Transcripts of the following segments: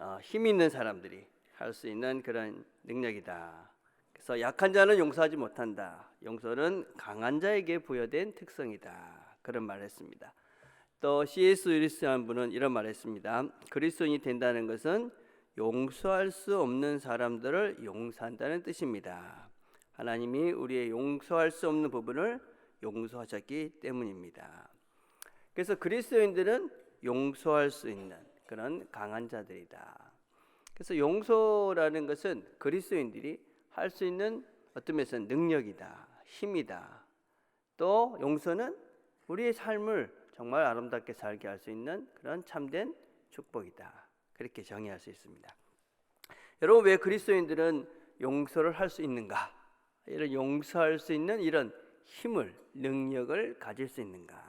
어, 힘 있는 사람들이 할 수 있는 그런 능력이다. 그래서 약한 자는 용서하지 못한다. 용서는 강한 자에게 부여된 특성이다. 그런 말을 했습니다. 또 C.S. 윌리스한 분은 이런 말을 했습니다. 그리스도인이 된다는 것은 용서할 수 없는 사람들을 용서한다는 뜻입니다. 하나님이 우리의 용서할 수 없는 부분을 용서하셨기 때문입니다. 그래서 그리스도인들은 용서할 수 있는 그런 강한 자들이다. 그래서 용서라는 것은 그리스도인들이 할 수 있는 어떤 면에서는 능력이다, 힘이다. 또 용서는 우리의 삶을 정말 아름답게 살게 할 수 있는 그런 참된 축복이다. 그렇게 정의할 수 있습니다. 여러분 왜 그리스도인들은 용서를 할 수 있는가? 이런 용서할 수 있는 이런 힘을 능력을 가질 수 있는가?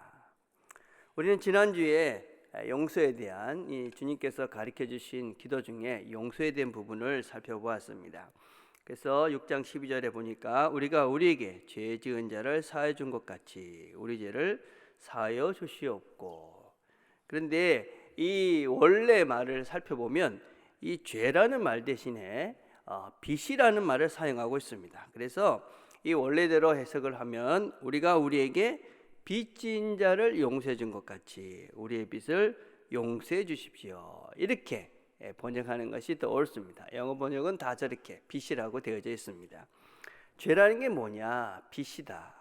우리는 지난주에 용서에 대한 이 주님께서 가르쳐 주신 기도 중에 용서에 대한 부분을 살펴보았습니다. 그래서 6장 12절에 보니까 우리가 우리에게 죄 지은 자를 사해 준 것 같이 우리 죄를 사하여 주시옵고. 그런데 이 원래 말을 살펴보면 이 죄라는 말 대신에 어, 빚이라는 말을 사용하고 있습니다. 그래서 이 원래대로 해석을 하면 우리가 우리에게 빚진 자를 용서해 준 것 같이 우리의 빚을 용서해 주십시오. 이렇게 예, 번역하는 것이 더 옳습니다. 영어 번역은 다 저렇게 빚이라고 되어져 있습니다. 죄라는 게 뭐냐? 빚이다.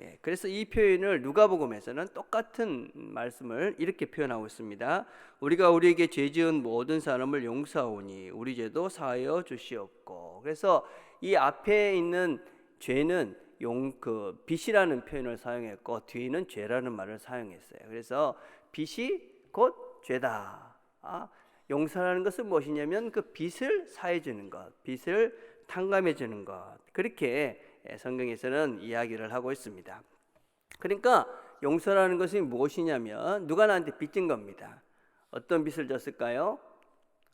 예, 그래서 이 표현을 누가복음에서는 똑같은 말씀을 이렇게 표현하고 있습니다. 우리가 우리에게 죄 지은 모든 사람을 용서하오니 우리 죄도 사하여 주시옵고. 그래서 이 앞에 있는 죄는 용 그 빚이라는 표현을 사용했고 뒤에는 죄라는 말을 사용했어요. 그래서 빚이 곧 죄다. 아, 용서라는 것은 무엇이냐면 그 빚을 사해 주는 것, 빚을 탕감해 주는 것. 그렇게 성경에서는 이야기를 하고 있습니다. 그러니까 용서라는 것이 무엇이냐면 누가 나한테 빚진 겁니다. 어떤 빚을 졌을까요?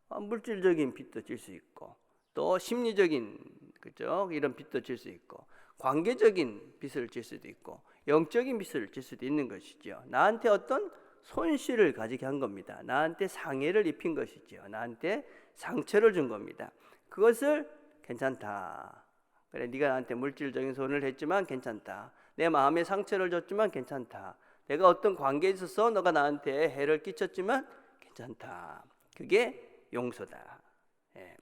어, 물질적인 빚도 질 수 있고 또 심리적인 그죠 이런 빚도 질 수 있고 관계적인 빚을 질 수도 있고 영적인 빚을 질 수도 있는 것이죠. 나한테 어떤 손실을 가지게 한 겁니다. 나한테 상해를 입힌 것이죠. 나한테 상처를 준 겁니다. 그것을 괜찮다. 그래 네가 나한테 물질적인 손을 했지만 괜찮다. 내 마음에 상처를 줬지만 괜찮다. 내가 어떤 관계에 있어서 너가 나한테 해를 끼쳤지만 괜찮다. 그게 용서다. 예.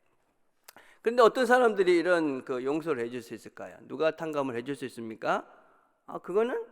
그런데 어떤 사람들이 이런 그 용서를 해줄 수 있을까요? 누가 탕감을 해줄 수 있습니까? 아 그거는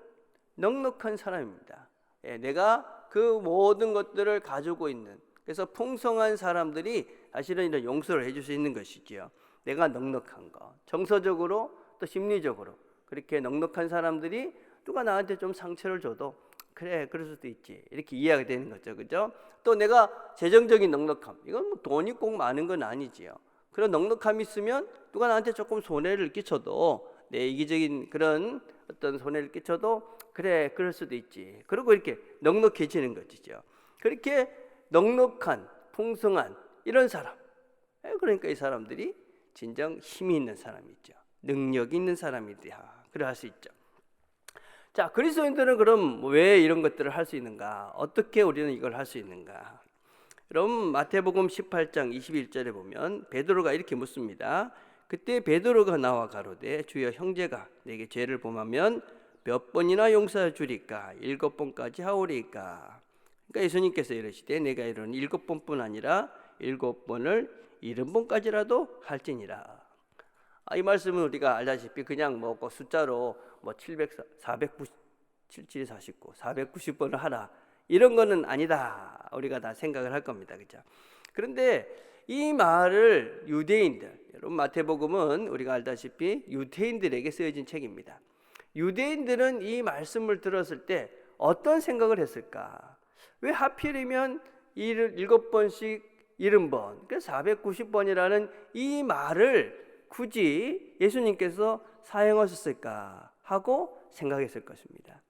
넉넉한 사람입니다. 예, 내가 그 모든 것들을 가지고 있는 그래서 풍성한 사람들이 사실은 이런 용서를 해줄 수 있는 것이지요. 내가 넉넉한 거, 정서적으로 또 심리적으로 그렇게 넉넉한 사람들이 누가 나한테 좀 상처를 줘도 그래 그럴 수도 있지 이렇게 이해가 되는 거죠, 그죠? 또 내가 재정적인 넉넉함 이건 뭐 돈이 꼭 많은 건 아니지요. 그런 넉넉함이 있으면 누가 나한테 조금 손해를 끼쳐도 내 이기적인 그런 어떤 손해를 끼쳐도 그래 그럴 수도 있지. 그리고 이렇게 넉넉해지는 것이죠. 그렇게 넉넉한 풍성한 이런 사람. 에, 그러니까 이 사람들이 진정 힘이 있는 사람이죠. 능력 있는 사람이다. 그래 할 수 있죠. 자, 그리스도인들은 그럼 왜 이런 것들을 할 수 있는가? 어떻게 우리는 이걸 할 수 있는가? 여러분 마태복음 18장 21절에 보면 베드로가 이렇게 묻습니다. 그때 베드로가 나와 가로되 주여 형제가 내게 죄를 범하면 몇 번이나 용서해 주리까? 일곱 번까지 하오리까? 그러니까 예수님께서 이러시되 내가 이런 일곱 번뿐 아니라 일곱 번을 일흔 번까지라도 할지니라. 아, 이 말씀은 우리가 알다시피 그냥 뭐그 숫자로 뭐 700, 490, 77, 49, 490번을 하라 이런 거는 아니다 우리가 다 생각을 할 겁니다 그죠 그런데 이 말을 유대인들 여러분 마태복음은 우리가 알다시피 유대인들에게 쓰여진 책입니다 유대인들은 이 말씀을 들었을 때 어떤 생각을 했을까? 왜 하필이면 일곱 번씩 일흔 번, 그 490번이라는 이 말을 굳이 예수님께서 사용하셨을까 하고 생각했을 것입니다.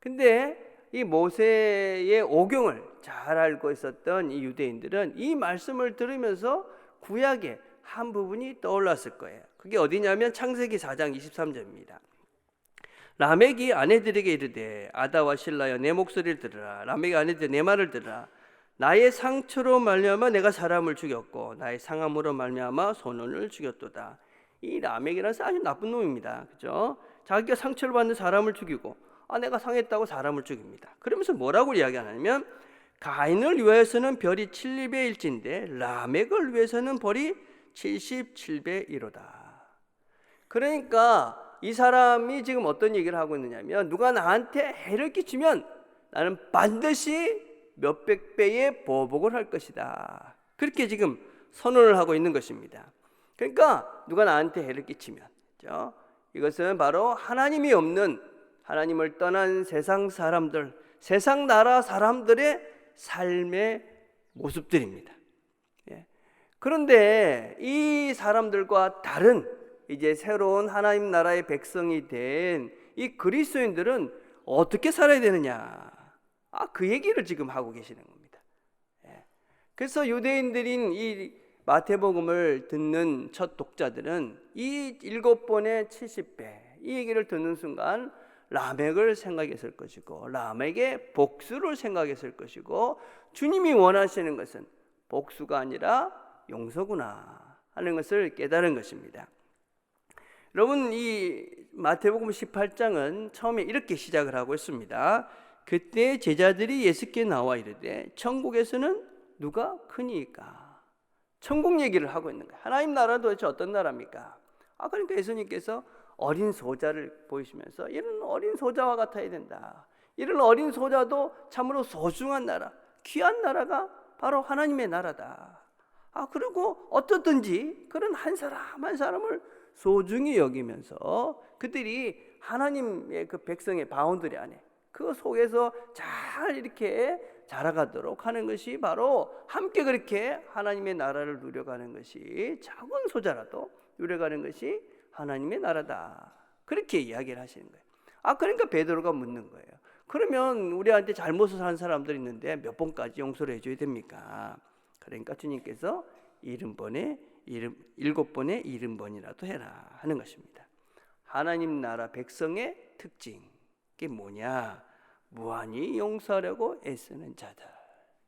근데 이 모세의 오경을 잘 알고 있었던 이 유대인들은 이 말씀을 들으면서 구약의 한 부분이 떠올랐을 거예요. 그게 어디냐면 창세기 4장 23절입니다. 라멕이 아내들에게 이르되 아다와 신라여 내 목소리를 들으라 라멕이 아내들 내 말을 들으라 나의 상처로 말미암아 내가 사람을 죽였고 나의 상함으로 말미암아 소년을 죽였도다. 이 라멕이라는 아주 나쁜 놈입니다. 그죠? 자기가 상처를 받는 사람을 죽이고 아 내가 상했다고 사람을 죽입니다. 그러면서 뭐라고 이야기하냐면 가인을 위해서는 별이 7배 일진데 라멕을 위해서는 벌이 77배 1호다. 그러니까 이 사람이 지금 어떤 얘기를 하고 있느냐면 누가 나한테 해를 끼치면 나는 반드시 몇백 배의 보복을 할 것이다. 그렇게 지금 선언을 하고 있는 것입니다. 그러니까 누가 나한테 해를 끼치면 그죠? 이것은 바로 하나님이 없는 하나님을 떠난 세상 사람들, 세상 나라 사람들의 삶의 모습들입니다. 예. 그런데 이 사람들과 다른 이제 새로운 하나님 나라의 백성이 된 이 그리스도인들은 어떻게 살아야 되느냐? 아, 그 얘기를 지금 하고 계시는 겁니다. 예. 그래서 유대인들인 이 마태복음을 듣는 첫 독자들은 이 일곱 번의 70배 이 얘기를 듣는 순간 라멕을 생각했을 것이고 라멕의 복수를 생각했을 것이고 주님이 원하시는 것은 복수가 아니라 용서구나 하는 것을 깨달은 것입니다. 여러분 이 마태복음 18장은 처음에 이렇게 시작을 하고 있습니다. 그때 제자들이 예수께 나와 이르되 천국에서는 누가 크니까 천국 얘기를 하고 있는 거예요. 하나님 나라는 도대체 어떤 나라입니까? 아 그러니까 예수님께서 어린 소자를 보이시면서 이런 어린 소자와 같아야 된다. 이런 어린 소자도 참으로 소중한 나라, 귀한 나라가 바로 하나님의 나라다. 아 그리고 어떻든지 그런 한 사람 한 사람을 소중히 여기면서 그들이 하나님의 그 백성의 바운드리 안에 그 속에서 잘 이렇게 자라가도록 하는 것이 바로 함께 그렇게 하나님의 나라를 누려가는 것이 작은 소자라도 누려가는 것이 하나님의 나라다. 그렇게 이야기를 하시는 거예요. 아 그러니까 베드로가 묻는 거예요. 그러면 우리한테 잘못을 한 사람들 있는데 몇 번까지 용서를 해줘야 됩니까? 그러니까 주님께서 일흔 번에 일곱 번에 일흔 번이라도 해라 하는 것입니다. 하나님 나라 백성의 특징 그게 뭐냐? 무한히 용서하려고 애쓰는 자들.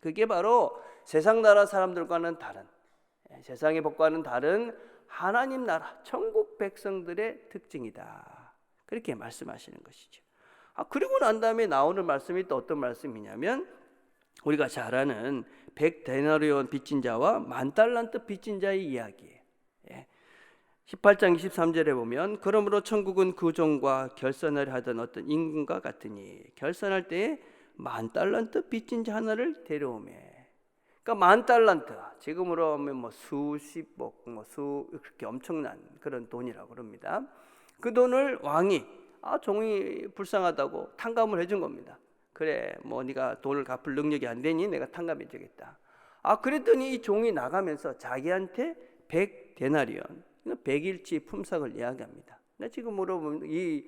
그게 바로 세상 나라 사람들과는 다른 예, 세상의 법과는 다른 하나님 나라 천국 백성들의 특징이다. 그렇게 말씀하시는 것이죠. 아 그리고 난 다음에 나오는 말씀이 또 어떤 말씀이냐면 우리가 잘 아는 백 데나리온 빚진 자와 만 달란트 빚진 자의 이야기예요. 예. 18장 23절에 보면 그러므로 천국은 그 종과 결산을 하던 어떤 임금과 같으니 결산할 때에 만 달란트 빚진 자 하나를 데려오매. 그러니까 만 달란트 지금으로 하면 뭐 수십억 뭐수 그렇게 엄청난 그런 돈이라고 그럽니다. 그 돈을 왕이 아 종이 불쌍하다고 탕감을 해준 겁니다. 그래 뭐 네가 돈을 갚을 능력이 안 되니 내가 탕감해 주겠다. 아 그랬더니 이 종이 나가면서 자기한테 백 데나리온 백일치 품삯을 이야기합니다. 근데 지금 물어보면 이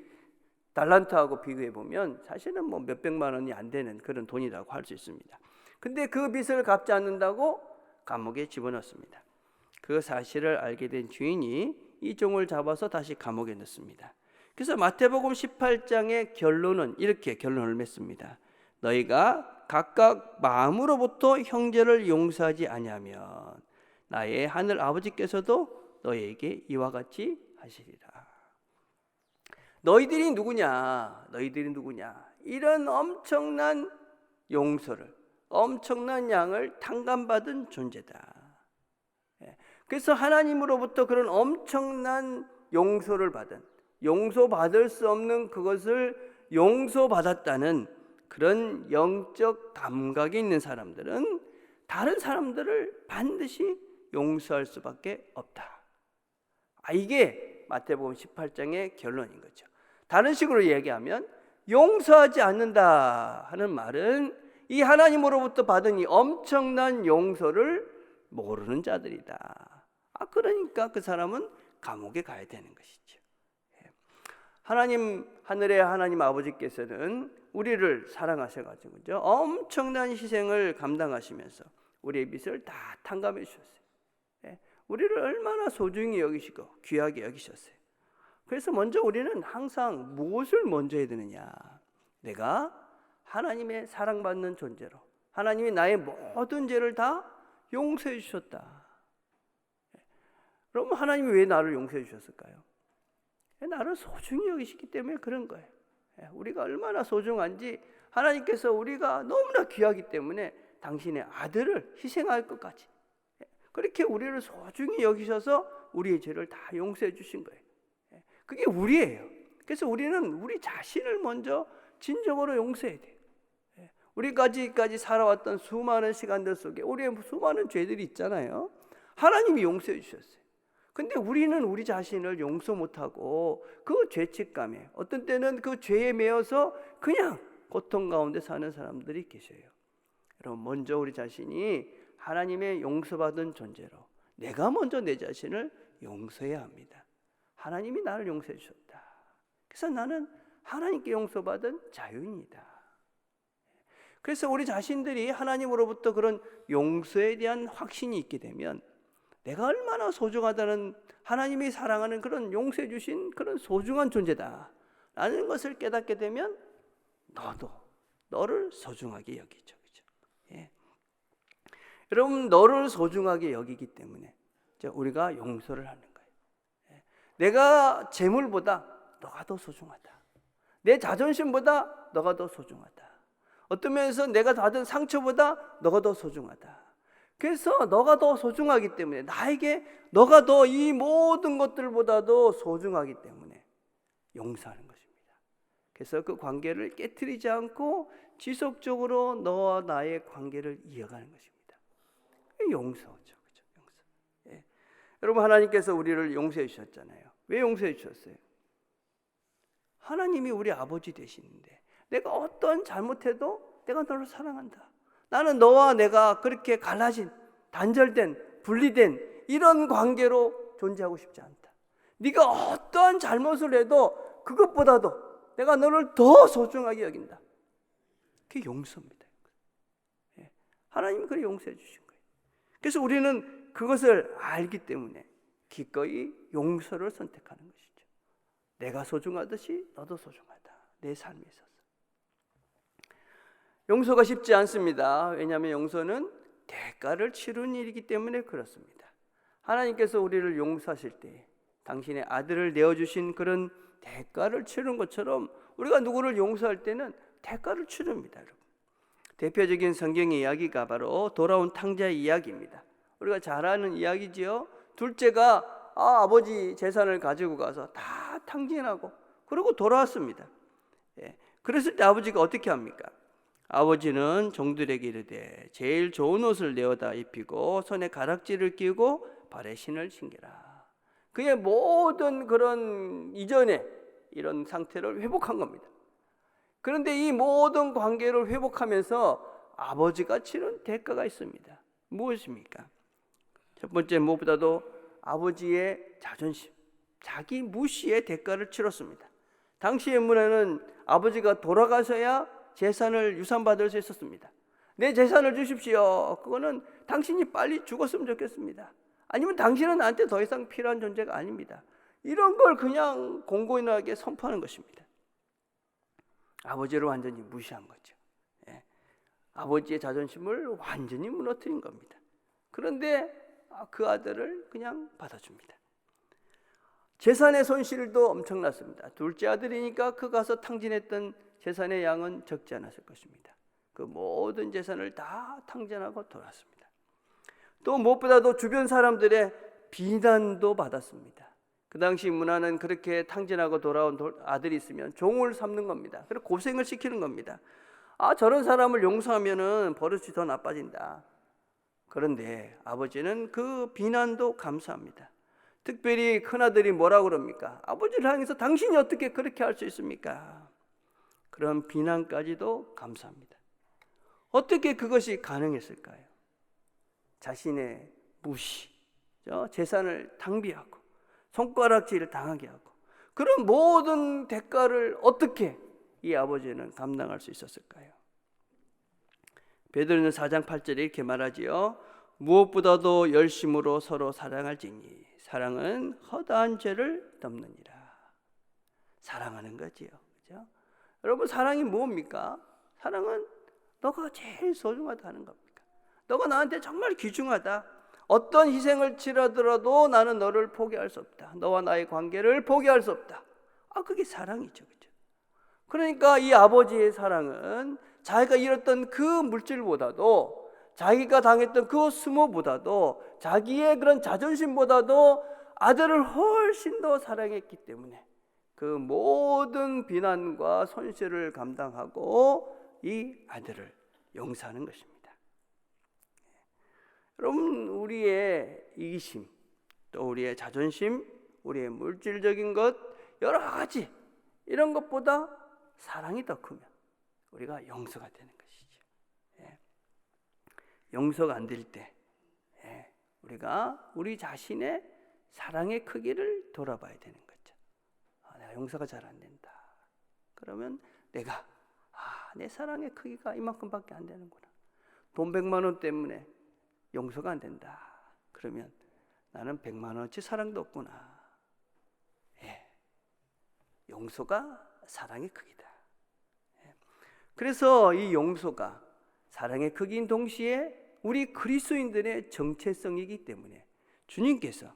달란트하고 비교해 보면 사실은 뭐 몇백만 원이 안 되는 그런 돈이라고 할 수 있습니다. 근데 그 빚을 갚지 않는다고 감옥에 집어넣습니다. 그 사실을 알게 된 주인이 이 종을 잡아서 다시 감옥에 넣습니다. 그래서 마태복음 18장의 결론은 이렇게 결론을 맺습니다. 너희가 각각 마음으로부터 형제를 용서하지 아니하면 나의 하늘 아버지께서도 너희에게 이와 같이 하시리라. 너희들이 누구냐? 너희들이 누구냐? 이런 엄청난 용서를 엄청난 양을 탕감받은 존재다. 예. 그래서 하나님으로부터 그런 엄청난 용서를 받은 용서받을 수 없는 그것을 용서받았다는 그런 영적 감각이 있는 사람들은 다른 사람들을 반드시 용서할 수밖에 없다. 아, 이게 마태복음 18장의 결론인 거죠. 다른 식으로 얘기하면 용서하지 않는다 하는 말은 이 하나님으로부터 받은 이 엄청난 용서를 모르는 자들이다. 아 그러니까 그 사람은 감옥에 가야 되는 것이죠. 예. 하나님 하늘의 하나님 아버지께서는 우리를 사랑하셔 가지고 그죠? 엄청난 희생을 감당하시면서 우리의 빚을 다 탕감해 주셨어요. 예. 우리를 얼마나 소중히 여기시고 귀하게 여기셨어요. 그래서 먼저 우리는 항상 무엇을 먼저 해야 되느냐? 내가 하나님의 사랑받는 존재로 하나님이 나의 모든 죄를 다 용서해 주셨다. 그럼 하나님이 왜 나를 용서해 주셨을까요? 나를 소중히 여기시기 때문에 그런 거예요. 예, 우리가 얼마나 소중한지 하나님께서 우리가 너무나 귀하기 때문에 당신의 아들을 희생할 것까지 예, 그렇게 우리를 소중히 여기셔서 우리의 죄를 다 용서해 주신 거예요. 예, 그게 우리예요. 그래서 우리는 우리 자신을 먼저 진정으로 용서해야 돼요. 우리까지까지 살아왔던 수많은 시간들 속에 우리의 수많은 죄들이 있잖아요. 하나님이 용서해 주셨어요. 근데 우리는 우리 자신을 용서 못하고 그 죄책감에 어떤 때는 그 죄에 매여서 그냥 고통 가운데 사는 사람들이 계셔요. 여러분 먼저 우리 자신이 하나님의 용서받은 존재로 내가 먼저 내 자신을 용서해야 합니다. 하나님이 나를 용서해 주셨다. 그래서 나는 하나님께 용서받은 자유인이다. 그래서 우리 자신들이 하나님으로부터 그런 용서에 대한 확신이 있게 되면 내가 얼마나 소중하다는 하나님이 사랑하는 그런 용서해 주신 그런 소중한 존재다. 라는 것을 깨닫게 되면 너도 너를 소중하게 여기죠. 그죠? 예. 여러분 너를 소중하게 여기기 때문에 우리가 용서를 하는 거예요. 예. 내가 재물보다 너가 더 소중하다. 내 자존심보다 너가 더 소중하다. 어떤 면에서 내가 받은 상처보다 너가 더 소중하다. 그래서 너가 더 소중하기 때문에 나에게 너가 더 이 모든 것들보다도 소중하기 때문에 용서하는 것입니다. 그래서 그 관계를 깨뜨리지 않고 지속적으로 너와 나의 관계를 이어가는 것입니다. 용서죠. 그렇죠? 용서. 예. 여러분 하나님께서 우리를 용서해 주셨잖아요. 왜 용서해 주셨어요? 하나님이 우리 아버지 되시는데 내가 어떤 잘못해도 내가 너를 사랑한다. 나는 너와 내가 그렇게 갈라진, 단절된, 분리된 이런 관계로 존재하고 싶지 않다. 네가 어떠한 잘못을 해도 그것보다도 내가 너를 더 소중하게 여긴다. 그게 용서입니다. 예. 하나님 그래 용서해 주신 거예요. 그래서 우리는 그것을 알기 때문에 기꺼이 용서를 선택하는 것이죠. 내가 소중하듯이 너도 소중하다. 내 삶에 있어서. 용서가 쉽지 않습니다. 왜냐하면 용서는 대가를 치르는 일이기 때문에 그렇습니다. 하나님께서 우리를 용서하실 때 당신의 아들을 내어주신 그런 대가를 치르는 것처럼 우리가 누구를 용서할 때는 대가를 치릅니다. 여러분. 대표적인 성경의 이야기가 바로 돌아온 탕자의 이야기입니다. 우리가 잘 아는 이야기지요. 둘째가 아, 아버지 재산을 가지고 가서 다 탕진하고 그리고 돌아왔습니다. 예. 그랬을 때 아버지가 어떻게 합니까? 아버지는 종들에게 이르되 제일 좋은 옷을 내어다 입히고 손에 가락지를 끼고 발에 신을 신겨라. 그의 모든 그런 이전에 이런 상태를 회복한 겁니다. 그런데 이 모든 관계를 회복하면서 아버지가 치른 대가가 있습니다. 무엇입니까? 첫 번째 무엇보다도 아버지의 자존심, 자기 무시의 대가를 치렀습니다. 당시의 문화는 아버지가 돌아가셔야 재산을 유산받을 수 있었습니다. 내 재산을 주십시오. 그거는 당신이 빨리 죽었으면 좋겠습니다. 아니면 당신은 나한테 더 이상 필요한 존재가 아닙니다. 이런 걸 그냥 공고인하게 선포하는 것입니다. 아버지를 완전히 무시한 거죠. 예. 아버지의 자존심을 완전히 무너뜨린 겁니다. 그런데 그 아들을 그냥 받아줍니다. 재산의 손실도 엄청났습니다. 둘째 아들이니까 그 가서 탕진했던 재산의 양은 적지 않았을 것입니다. 그 모든 재산을 다 탕진하고 돌았습니다. 또 무엇보다도 주변 사람들의 비난도 받았습니다. 그 당시 문화는 그렇게 탕진하고 돌아온 아들이 있으면 종을 삼는 겁니다. 그리고 고생을 시키는 겁니다. 아, 저런 사람을 용서하면은 버릇이 더 나빠진다. 그런데 아버지는 그 비난도 감사합니다. 특별히 큰아들이 뭐라 그럽니까? 아버지를 향해서 당신이 어떻게 그렇게 할 수 있습니까? 그런 비난까지도 감사합니다. 어떻게 그것이 가능했을까요? 자신의 무시, 재산을 낭비하고 손가락질을 당하게 하고 그런 모든 대가를 어떻게 이 아버지는 감당할 수 있었을까요? 베드로는 4장 8절에 이렇게 말하지요. 무엇보다도 열심으로 서로 사랑할지니 사랑은 허다한 죄를 덮느니라. 사랑하는 거지요. 그죠? 여러분 사랑이 뭡니까? 사랑은 너가 제일 소중하다 하는 겁니까? 너가 나한테 정말 귀중하다. 어떤 희생을 치르더라도 나는 너를 포기할 수 없다. 너와 나의 관계를 포기할 수 없다. 아, 그게 사랑이죠. 그죠? 그러니까 이 아버지의 사랑은 자기가 잃었던 그 물질보다도 자기가 당했던 그 수모보다도 자기의 그런 자존심보다도 아들을 훨씬 더 사랑했기 때문에 그 모든 비난과 손실을 감당하고 이 아들을 용서하는 것입니다. 여러분 우리의 이기심, 또 우리의 자존심, 우리의 물질적인 것 여러 가지 이런 것보다 사랑이 더 크면 우리가 용서가 되는 것이죠. 예. 용서가 안 될 때, 예. 우리가 우리 자신의 사랑의 크기를 돌아봐야 되는. 아, 용서가 잘 안 된다. 그러면 내가 아, 내 사랑의 크기가 이만큼밖에 안 되는구나. 돈 100만 원 때문에 용서가 안 된다. 그러면 나는 100만 원치 사랑도 없구나. 예. 용서가 사랑의 크기다. 예. 그래서 이 용서가 사랑의 크기인 동시에 우리 그리스도인들의 정체성이기 때문에 주님께서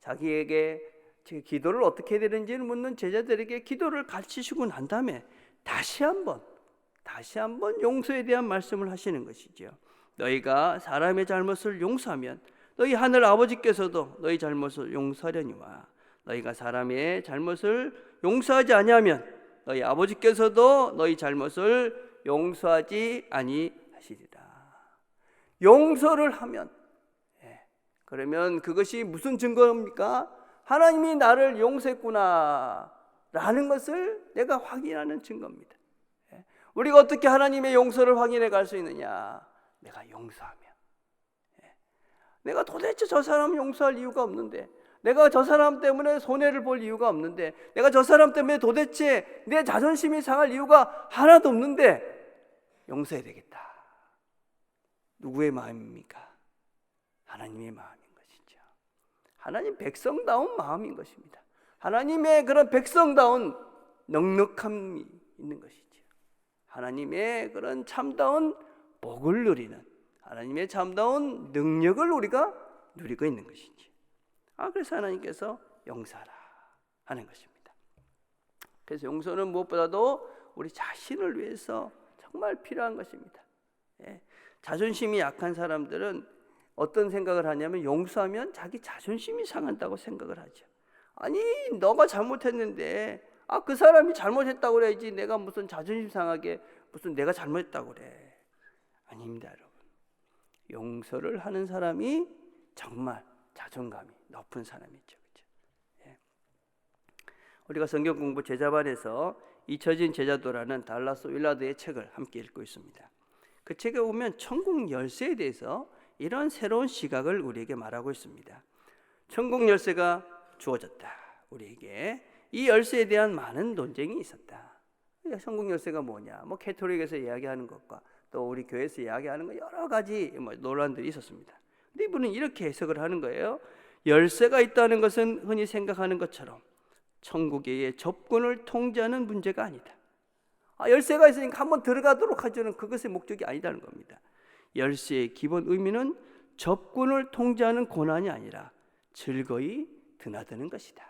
자기에게 제 기도를 어떻게 되는지를 묻는 제자들에게 기도를 가르치시고 난 다음에 다시 한번 다시 한번 용서에 대한 말씀을 하시는 것이죠. 너희가 사람의 잘못을 용서하면 너희 하늘 아버지께서도 너희 잘못을 용서하려니와 너희가 사람의 잘못을 용서하지 아니하면 너희 아버지께서도 너희 잘못을 용서하지 아니하시리라. 용서를 하면 예, 그러면 그것이 무슨 증거입니까? 하나님이 나를 용서했구나 라는 것을 내가 확인하는 증거입니다. 예, 우리가 어떻게 하나님의 용서를 확인해 갈 수 있느냐? 내가 용서하면. 예, 내가 도대체 저 사람 용서할 이유가 없는데, 내가 저 사람 때문에 손해를 볼 이유가 없는데, 내가 저 사람 때문에 도대체 내 자존심이 상할 이유가 하나도 없는데, 용서해야 되겠다. 누구의 마음입니까? 하나님의 것이죠. 하나님 백성다운 마음인 것입니다. 하나님의 그런 백성다운 넉넉함이 있는 것이죠. 하나님의 그런 참다운 복을 누리는 하나님의 참다운 능력을 우리가 누리고 있는 것이지. 아 그래서 하나님께서 용서하라 하는 것입니다. 그래서 용서는 무엇보다도 우리 자신을 위해서 정말 필요한 것입니다. 예. 자존심이 약한 사람들은 어떤 생각을 하냐면 용서하면 자기 자존심이 상한다고 생각을 하죠. 아니 너가 잘못했는데 아 그 사람이 잘못했다고 그래야지 내가 무슨 자존심 상하게 무슨 내가 잘못했다고 그래. 아닙니다, 여러분. 용서를 하는 사람이 정말 자존감이 높은 사람이죠. 예. 우리가 성경 공부 제자반에서 잊혀진 제자도라는 달라스 윌라드의 책을 함께 읽고 있습니다. 그 책에 보면 천국 열쇠에 대해서 이런 새로운 시각을 우리에게 말하고 있습니다. 천국 열쇠가 주어졌다. 우리에게 이 열쇠에 대한 많은 논쟁이 있었다. 천국 열쇠가 뭐냐? 뭐 캐톨릭에서 이야기하는 것과 또 우리 교회에서 이야기하는 거 여러 가지 뭐 논란들이 있었습니다. 근데 이분은 이렇게 해석을 하는 거예요. 열쇠가 있다는 것은 흔히 생각하는 것처럼 천국의 접근을 통제하는 문제가 아니다. 아, 열쇠가 있으니까 한번 들어가도록 하자는 그것의 목적이 아니다는 겁니다. 열쇠의 기본 의미는 접근을 통제하는 고난이 아니라 즐거이 드나드는 것이다.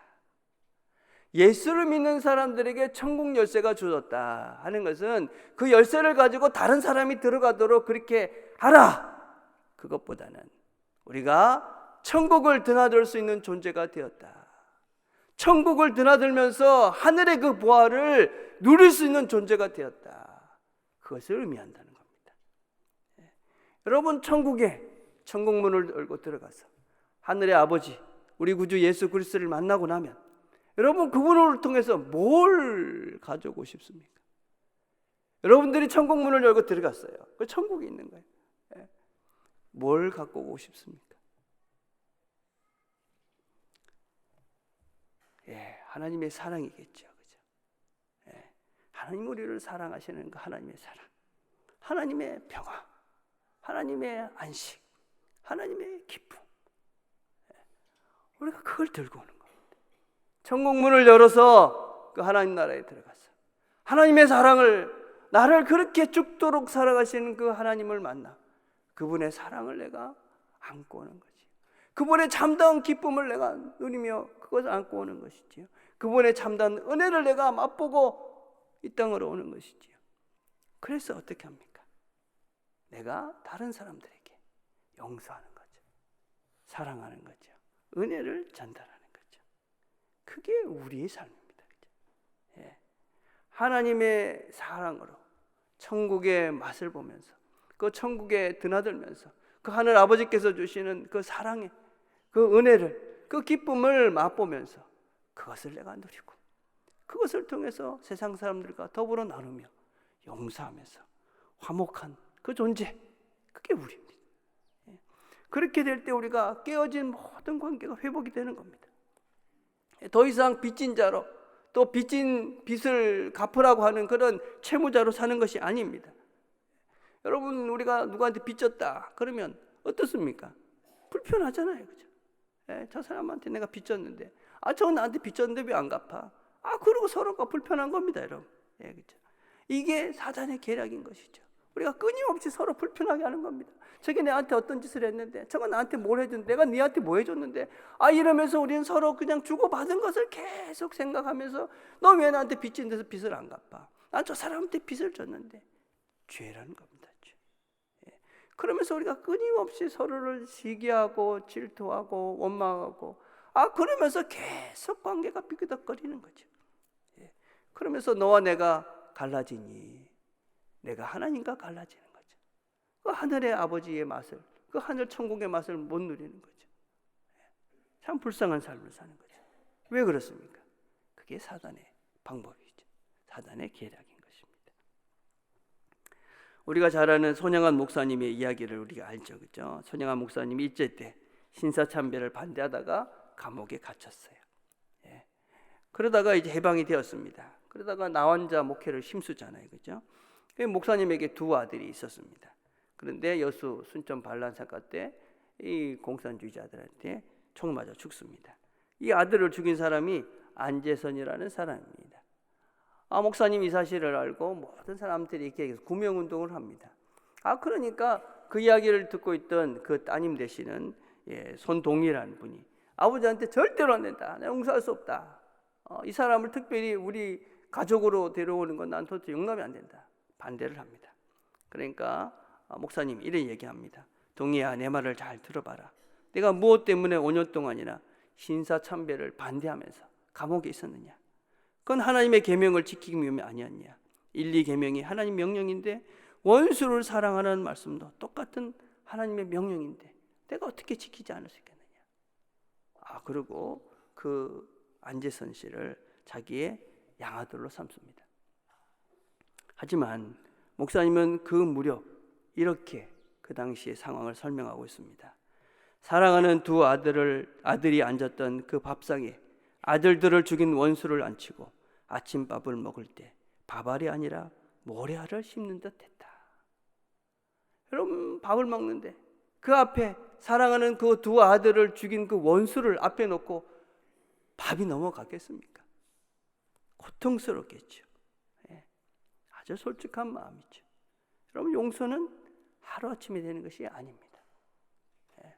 예수를 믿는 사람들에게 천국 열쇠가 주어졌다 하는 것은 그 열쇠를 가지고 다른 사람이 들어가도록 그렇게 하라. 그것보다는 우리가 천국을 드나들 수 있는 존재가 되었다. 천국을 드나들면서 하늘의 그 보화를 누릴 수 있는 존재가 되었다. 그것을. 예. 여러분 천국에 천국문을 열고 들어가서 하늘의 아버지 우리 구주 예수 그리스도를 만나고 나면 여러분 그분을 통해서 뭘 가져오고 싶습니까? 여러분들이 천국문을 열고 들어갔어요. 그 천국에 있는 거예요. 예. 뭘 갖고 오고 싶습니까? 예, 하나님의 사랑이겠죠. 그죠? 예, 하나님 우리를 사랑하시는 그 하나님의 사랑. 하나님의 평화. 하나님의 안식. 하나님의 기쁨. 예, 우리가 그걸 들고 오는 겁니다. 천국 문을 열어서 그 하나님 나라에 들어가서 하나님의 사랑을 나를 그렇게 죽도록 살아가시는 그 하나님을 만나 그분의 사랑을 내가 안고 오는 거지. 그분의 참다운 기쁨을 내가 누리며 그것을 안고 오는 것이지요. 그분의 참다운 은혜를 내가 맛보고 이 땅으로 오는 것이지요. 그래서 어떻게 합니까? 내가 다른 사람들에게 용서하는 거죠. 사랑하는 거죠. 은혜를 전달하는 거죠. 그게 우리의 삶입니다. 그죠? 예. 하나님의 사랑으로 천국의 맛을 보면서 그 천국에 드나들면서 그 하늘 아버지께서 주시는 그 사랑의 그 은혜를 그 기쁨을 맛보면서 그것을 내가 누리고 그것을 통해서 세상 사람들과 더불어 나누며 용서하면서 화목한 그 존재 그게 우리입니다. 예. 그렇게 될 때 우리가 깨어진 모든 관계가 회복이 되는 겁니다. 예, 더 이상 빚진 자로 또 빚진 빚을 갚으라고 하는 그런 채무자로 사는 것이 아닙니다. 여러분 우리가 누구한테 빚졌다 그러면 어떻습니까? 불편하잖아요, 그죠? 예, 저 사람한테 내가 빚졌는데 아, 저 나한테 빚졌는데 왜 안 갚아? 아, 그러고 서로가 불편한 겁니다, 여러분. 예, 그죠? 이게 사단의 계략인 것이죠. 우리가 끊임없이 서로 불편하게 하는 겁니다. 저게 내한테 어떤 짓을 했는데, 저거 나한테 뭘 해줬는데, 내가 네한테 뭐 해줬는데, 아 이러면서 우리는 서로 그냥 주고 받은 것을 계속 생각하면서, 너 왜 나한테 빚진 데서 빚을 안 갚아? 난 저 사람한테 빚을 줬는데, 죄라는 겁니다. 죄. 예. 그러면서 우리가 끊임없이 서로를 시기하고 질투하고 원망하고, 아 그러면서 계속 관계가 삐그덕거리는 거죠. 예. 그러면서 너와 내가 갈라지니 내가 하나님과 갈라지는 거죠. 그 하늘의 아버지의 맛을, 그 하늘 천국의 맛을 못 누리는 거죠. 참 불쌍한 삶을 사는 거죠. 왜 그렇습니까? 그게 사단의 방법이죠. 사단의 계략인 것입니다. 우리가 잘 아는 손영한 목사님의 이야기를 우리가 알죠. 그죠? 손영한 목사님이 일제 때 신사참배를 반대하다가 감옥에 갇혔어요. 예. 그러다가 이제 해방이 되었습니다. 그러다가 나환자 목회를 힘쓰잖아요. 그죠? 그 목사님에게 두 아들이 있었습니다. 그런데 여수 순천 반란 사건 때 이 공산주의자들한테 총 맞아 죽습니다. 이 아들을 죽인 사람이 안재선이라는 사람입니다. 아 목사님 이 사실을 알고 모든 사람들이 이렇게 구명 운동을 합니다. 아 그러니까 그 이야기를 듣고 있던 그 따님 되시는 예, 손동이라는 분이 아버지한테 절대로 안 된다. 내가 용서할 수 없다. 어, 이 사람을 특별히 우리 가족으로 데려오는 건 난 도대체 용납이 안 된다. 반대를 합니다. 그러니까 어, 목사님 이런 얘기합니다. 동희야 내 말을 잘 들어봐라. 내가 무엇 때문에 5년 동안이나 신사참배를 반대하면서 감옥에 있었느냐? 그건 하나님의 계명을 지키기 위함이 아니었냐? 1, 2 계명이 하나님 명령인데 원수를 사랑하는 말씀도 똑같은 하나님의 명령인데 내가 어떻게 지키지 않을 수 있겠느냐? 아 그리고 그 안재선 씨를 자기의 양아들로 삼습니다. 하지만 목사님은 그 무렵 이렇게 그 당시의 상황을 설명하고 있습니다. 사랑하는 두 아들을 아들이 앉았던 그 밥상에 아들들을 죽인 원수를 앉히고 아침밥을 먹을 때 밥알이 아니라 모래알을 씹는 듯했다. 여러분 밥을 먹는데 그 앞에 사랑하는 그 두 아들을 죽인 그 원수를 앞에 놓고 밥이 넘어가겠습니까? 고통스럽겠죠. 예. 아주 솔직한 마음이죠. 여러분 용서는 하루 아침에 되는 것이 아닙니다. 예.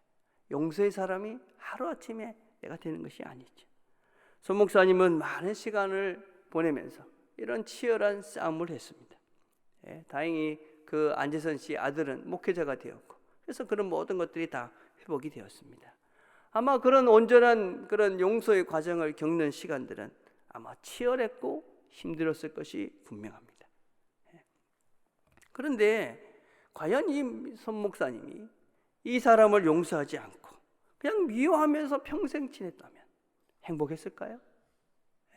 용서의 사람이 하루 아침에 내가 되는 것이 아니죠. 손 목사님은 많은 시간을 보내면서 이런 치열한 싸움을 했습니다. 예. 다행히 그 안재선 씨 아들은 목회자가 되었고 그래서 그런 모든 것들이 다 회복이 되었습니다. 아마 그런 온전한 그런 용서의 과정을 겪는 시간들은 아마 치열했고 힘들었을 것이 분명합니다. 예. 그런데 과연 이 손목사님이 이 사람을 용서하지 않고 그냥 미워하면서 평생 지냈다면 행복했을까요?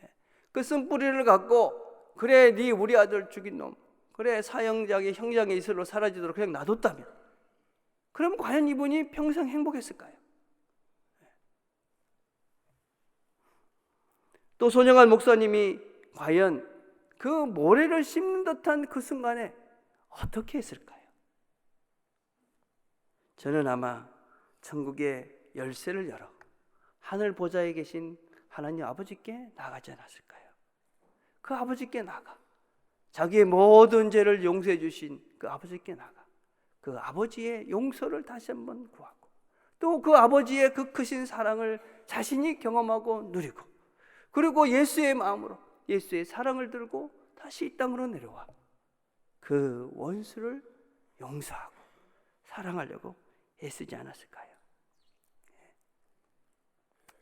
예. 그 쓴뿌리를 갖고 그래 네 우리 아들 죽인 놈 그래 사형장의 형장의 이슬로 사라지도록 그냥 놔뒀다면 그럼 과연 이분이 평생 행복했을까요? 또 손영한 목사님이 과연 그 모래를 씹는 듯한 그 순간에 어떻게 했을까요? 저는 아마 천국의 열쇠를 열어 하늘 보좌에 계신 하나님 아버지께 나가지 않았을까요? 그 아버지께 나가 자기의 모든 죄를 용서해 주신 그 아버지께 나가 그 아버지의 용서를 다시 한번 구하고 또 그 아버지의 그 크신 사랑을 자신이 경험하고 누리고 그리고 예수의 마음으로 예수의 사랑을 들고 다시 이 땅으로 내려와 그 원수를 용서하고 사랑하려고 애쓰지 않았을까요? 예.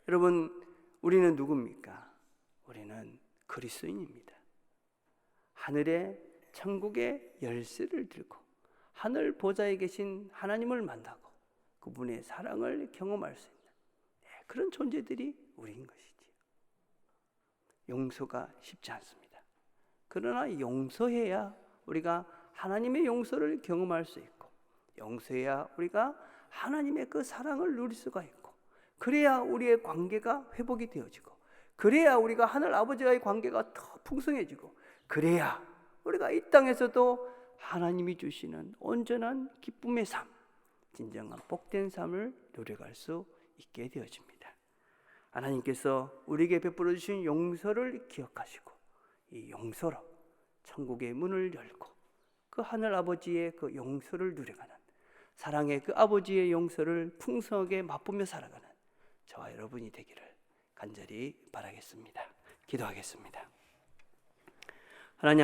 여러분, 우리는 누굽니까? 우리는 그리스도인입니다. 하늘의 천국의 열쇠를 들고 하늘 보좌에 계신 하나님을 만나고 그분의 사랑을 경험할 수 있는 예, 그런 존재들이 우리인 것이지요. 용서가 쉽지 않습니다. 그러나 용서해야 우리가 하나님의 용서를 경험할 수 있고 용서해야 우리가 하나님의 그 사랑을 누릴 수가 있고 그래야 우리의 관계가 회복이 되어지고 그래야 우리가 하늘 아버지와의 관계가 더 풍성해지고 그래야 우리가 이 땅에서도 하나님이 주시는 온전한 기쁨의 삶, 진정한 복된 삶을 누려갈 수 있게 되어집니다. 하나님께서 우리에게 베풀어 주신 용서를 기억하시고 이 용서로 천국의 문을 열고 그 하늘 아버지의 그 용서를 누려가는 사랑의 그 아버지의 용서를 풍성하게 맛보며 살아가는 저와 여러분이 되기를 간절히 바라겠습니다. 기도하겠습니다. 하나님